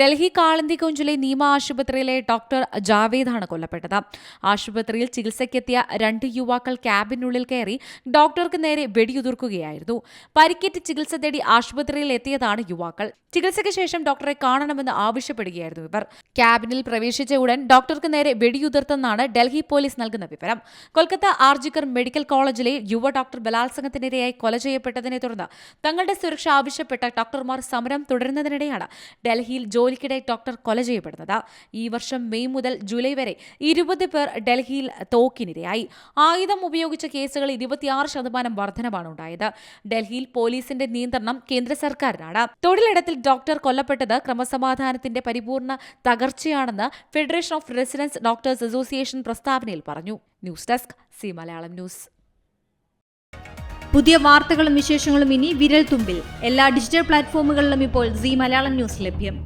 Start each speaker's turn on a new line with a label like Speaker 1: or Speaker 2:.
Speaker 1: ഡൽഹി കാളന്തികുഞ്ചിലെ നീമ ആശുപത്രിയിലെ ഡോക്ടർ ജാവേദാണ് കൊല്ലപ്പെട്ടത്. ആശുപത്രിയിൽ ചികിത്സയ്ക്കെത്തിയ രണ്ട് യുവാക്കൾ ക്യാബിനുള്ളിൽ കയറി ഡോക്ടർക്ക് നേരെ വെടിയുതിർക്കുകയായിരുന്നു. പരിക്കേറ്റ് ചികിത്സ തേടി ആശുപത്രിയിൽ എത്തിയതാണ് യുവാക്കൾ. ചികിത്സയ്ക്ക് ശേഷം ഡോക്ടറെ കാണണമെന്ന് ആവശ്യപ്പെടുകയായിരുന്നു ഇവർ. ക്യാബിനിൽ പ്രവേശിച്ച ഉടൻ ഡോക്ടർക്ക് നേരെ വെടിയുതിർത്തെന്നാണ് ഡൽഹി പോലീസ് നൽകുന്ന വിവരം. കൊൽക്കത്ത ആർജിക്കർ മെഡിക്കൽ കോളേജിലെ യുവ ഡോക്ടർ ബലാത്സംഗത്തിനിരയായി കൊല ചെയ്യപ്പെട്ടതിനെ തുടർന്ന് തങ്ങളുടെ സുരക്ഷ ആവശ്യപ്പെട്ട ഡോക്ടർമാർ സമരം തുടരുന്നതിനിടെയാണ് ഡൽഹിയിൽ ജോലിക്കിടെ ഡോക്ടർ കൊല ചെയ്യപ്പെടുന്നത്. ഈ വർഷം മെയ് മുതൽ ജൂലൈ വരെ ഇരുപത് പേർ ഡൽഹിയിൽ തോക്കിനിരയായി. ആയുധം ഉപയോഗിച്ച കേസുകൾ ഇരുപത്തിയാറ് ശതമാനം വർധനമാണ് ഉണ്ടായത്. ഡൽഹിയിൽ പോലീസിന്റെ നിയന്ത്രണം കേന്ദ്ര സർക്കാരിനാണ്. തൊഴിലിടത്തിൽ ഡോക്ടർ കൊല്ലപ്പെട്ടത് ക്രമസമാധാനത്തിന്റെ പരിപൂർണ തകർച്ചയാണെന്ന് federation of residents doctors association പ്രസ്താവനയിൽ പറഞ്ഞു. News desk C Malayalam news.
Speaker 2: പുതിയ വാർത്തകളും വിശേഷങ്ങളും ഇനി വിരൽ തുമ്പിൽ എല്ലാ ഡിജിറ്റൽ പ്ലാറ്റ്ഫോമുകളിലും ഇപ്പോൾ സി മലയാളം ന്യൂസ് ലഭ്യം.